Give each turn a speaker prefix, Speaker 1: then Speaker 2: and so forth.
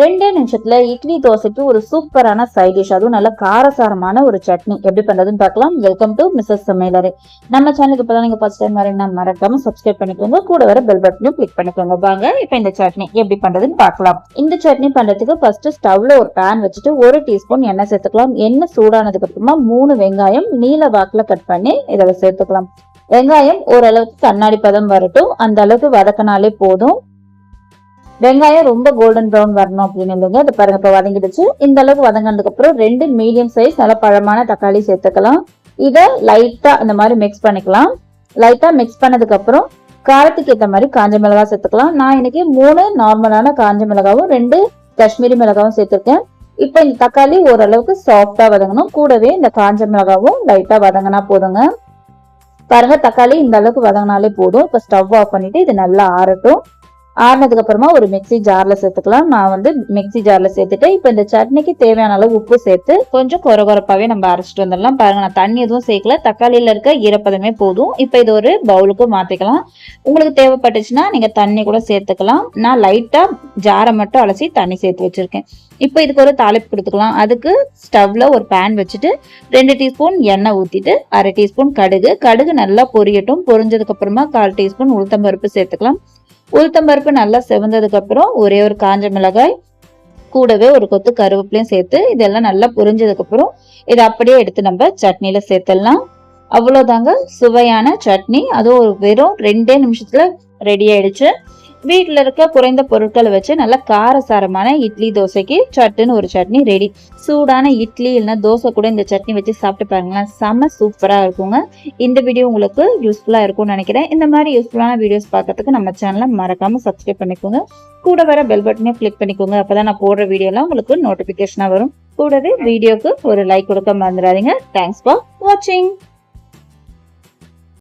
Speaker 1: ரெண்டே நிமிஷத்துல இட்லி தோசைக்கு ஒரு சூப்பரான சைட் டிஷ் அதுவும் நல்ல காரசாரமான ஒரு சட்னி. எப்படி பண்றதுன்னு பார்க்கலாம். வெல்கம் டு மிஸ்ஸஸ் சமையலரை நம்ம சேனலுக்கு இப்பதான் நீங்க ஃபர்ஸ்ட் டைம் வரீங்கன்னா மறக்காம சப்ஸ்கிரைப் பண்ணிக்கோங்க. கூட வர பெல் பட்டனும் கிளிக் பண்ணிக்கோங்க. வாங்க இப்போ இந்த சட்னி எப்படி பண்றதுன்னு பார்க்கலாம். இந்த சட்னி பண்றதுக்கு ஃபர்ஸ்ட் ஸ்டவ்ல ஒரு பேன் வச்சுட்டு ஒரு டீஸ்பூன் எண்ணெய் சேர்த்துக்கலாம். எண்ணெய் சூடானதுக்கு அப்புறமா மூணு வெங்காயம் நீல வாக்குல கட் பண்ணி இதில் சேர்த்துக்கலாம். வெங்காயம் ஓரளவுக்கு கண்ணாடி பதம் வரட்டும். அந்த அளவுக்கு வதக்கினாலே போதும். வெங்காயம் ரொம்ப கோல்டன் ப்ரௌன் வரணும் அப்படின்னு இல்லைங்க. அது பாருங்க இப்போ வதங்கிடுச்சு. இந்த அளவுக்கு வதங்கினதுக்கு அப்புறம் ரெண்டு மீடியம் சைஸ் நல்ல பழமான தக்காளி சேர்த்துக்கலாம். இதை லைட்டா இந்த மாதிரி மிக்ஸ் பண்ணிக்கலாம். லைட்டா மிக்ஸ் பண்ணதுக்கு அப்புறம் காரத்துக்கு ஏற்ற மாதிரி காஞ்ச மிளகா சேர்த்துக்கலாம். நான் இன்னைக்கு மூணு நார்மலான காஞ்ச மிளகாவும் ரெண்டு காஷ்மீரி மிளகாவும் சேர்த்துருக்கேன். இப்போ இந்த தக்காளி ஓரளவுக்கு சாஃப்டா வதங்கணும். கூடவே இந்த காஞ்ச மிளகாவும் லைட்டா வதங்கினா போதுங்க. பாருங்க தக்காளி இந்த அளவுக்கு வதங்கினாலே போதும். இப்போ ஸ்டவ் ஆஃப் பண்ணிட்டு இது நல்லா ஆறட்டும். ஆறினதுக்கு அப்புறமா ஒரு மிக்ஸி ஜார்ல சேர்த்துக்கலாம். நான் வந்து மிக்ஸி ஜார்ல சேர்த்துட்டு இப்போ இந்த சட்னிக்கு தேவையான அளவு உப்பு சேர்த்து கொஞ்சம் கொர நம்ம அரைச்சிட்டு வந்துடலாம். பாருங்க நான் தண்ணி எதுவும் சேர்க்கல. தக்காளியில இருக்க ஈரப்பதமே போதும். இப்போ இது ஒரு பவுலுக்கு மாத்திக்கலாம். உங்களுக்கு தேவைப்பட்டுச்சுன்னா நீங்க தண்ணி கூட சேர்த்துக்கலாம். நான் லைட்டா ஜாரை மட்டும் அலசி தண்ணி சேர்த்து வச்சிருக்கேன். இப்போ இதுக்கு ஒரு தாளிப்பு கொடுத்துக்கலாம். அதுக்கு ஸ்டவ்ல ஒரு பேன் வச்சுட்டு ரெண்டு டீஸ்பூன் எண்ணெய் ஊத்திட்டு அரை டீஸ்பூன் கடுகு. கடுகு நல்லா பொரியட்டும். பொரிஞ்சதுக்கு அப்புறமா கால் டீஸ்பூன் உளுத்தம்பருப்பு சேர்த்துக்கலாம். உளுத்தம்பருப்பு நல்லா செவந்ததுக்கு அப்புறம் ஒரே ஒரு காஞ்ச மிளகாய் கூடவே ஒரு கொத்து கருவேப்பிலையும் சேர்த்து இதெல்லாம் நல்லா புரிஞ்சதுக்கு அப்புறம் இதை அப்படியே எடுத்து நம்ம சட்னியில சேர்த்துடலாம். அவ்வளோதாங்க சுவையான சட்னி. அதுவும் ஒரு வெறும் ரெண்டே நிமிஷத்துல ரெடி ஆயிடுச்சு. வீட்டில் இருக்க குறைந்த பொருட்களை வச்சு நல்ல காரசாரமான இட்லி தோசைக்கு சட்டுன்னு ஒரு சட்னி ரெடி சூடான இட்லி இல்லைன்னா தோசை கூட இந்த சட்னி வச்சு சாப்பிட்டு பாருங்களேன். செம்ம சூப்பராக இருக்குங்க. இந்த வீடியோ உங்களுக்கு யூஸ்ஃபுல்லாக இருக்கும்னு நினைக்கிறேன். இந்த மாதிரி யூஸ்ஃபுல்லான வீடியோஸ் பார்க்கறதுக்கு நம்ம சேனலை மறக்காமல் சப்ஸ்கிரைப் பண்ணிக்கோங்க. கூட வர பெல் பட்டனையும் கிளிக் பண்ணிக்கோங்க. அப்பதான் நான் போடுற வீடியோலாம் உங்களுக்கு நோட்டிஃபிகேஷனாக வரும். கூடவே வீடியோக்கு ஒரு லைக் கொடுக்க மறந்துடாதீங்க. தேங்க்ஸ் ஃபார் வாட்சிங்